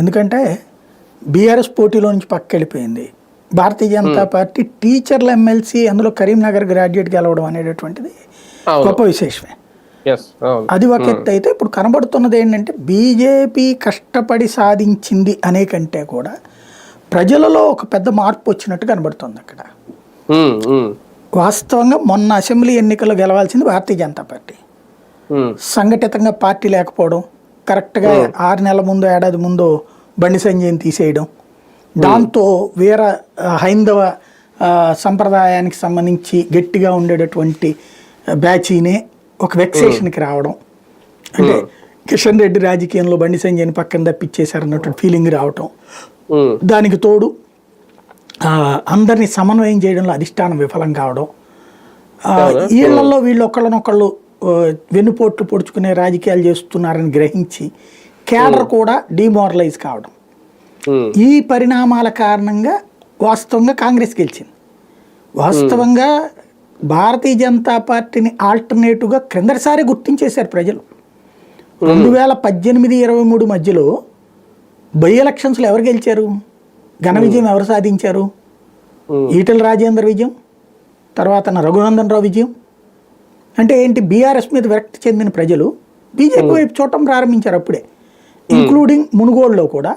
ఎందుకంటే బీఆర్ఎస్ పోటీలో నుంచి పక్క వెళ్ళిపోయింది భారతీయ జనతా పార్టీ టీచర్ల ఎమ్మెల్సీ అందులో కరీంనగర్ గ్రాడ్యుయేట్ గెలవడం అనేటటువంటిది గొప్ప విశేషమే. అది ఒక ఎత్తు అయితే ఇప్పుడు కనబడుతున్నది ఏంటంటే బీజేపీ కష్టపడి సాధించింది అనే కంటే కూడా ప్రజలలో ఒక పెద్ద మార్పు వచ్చినట్టు కనబడుతుంది అక్కడ. వాస్తవంగా మొన్న అసెంబ్లీ ఎన్నికల్లో గెలవాల్సింది భారతీయ జనతా పార్టీ. సంఘటితంగా పార్టీ లేకపోవడం కరెక్ట్గా ఆరు నెలల ముందు ఏడాది ముందు బండి సంజయ్ని తీసేయడం. దాంతో వీర హైందవ సంప్రదాయానికి సంబంధించి గట్టిగా ఉండేటటువంటి బ్యాచీనే ఒక వెక్సేషన్కి రావడం. అంటే కిషన్ రెడ్డి రాజకీయంలో బండి సంజయ్ని పక్కన తప్పించేశారన్నటువంటి ఫీలింగ్ రావటం. దానికి తోడు అందరినీ సమన్వయం చేయడంలో అధిష్టానం విఫలం కావడం. వీళ్ళల్లో వీళ్ళు ఒకళ్ళనొకళ్ళు వెన్నుపోట్లు పొడుచుకునే రాజకీయాలు చేస్తున్నారని గ్రహించి కేడర్ కూడా డిమోరలైజ్ కావడం. ఈ పరిణామాల కారణంగా వాస్తవంగా కాంగ్రెస్ గెలిచింది. వాస్తవంగా భారతీయ జనతా పార్టీని ఆల్టర్నేటివ్గా క్రిందటిసారి గుర్తించేశారు ప్రజలు. రెండు వేల పద్దెనిమిది ఇరవై మూడు మధ్యలో బై ఎలక్షన్స్లో ఎవరు గెలిచారు? ఘన విజయం ఎవరు సాధించారు? ఈటల రాజేందర్ విజయం తర్వాత రఘునందన్ రావు విజయం అంటే ఏంటి బీఆర్ఎస్ మీద విరక్తి చెందిన ప్రజలు బీజేపీ వైపు చూడటం ప్రారంభించారు అప్పుడే. ఇంక్లూడింగ్ మునుగోడులో కూడా.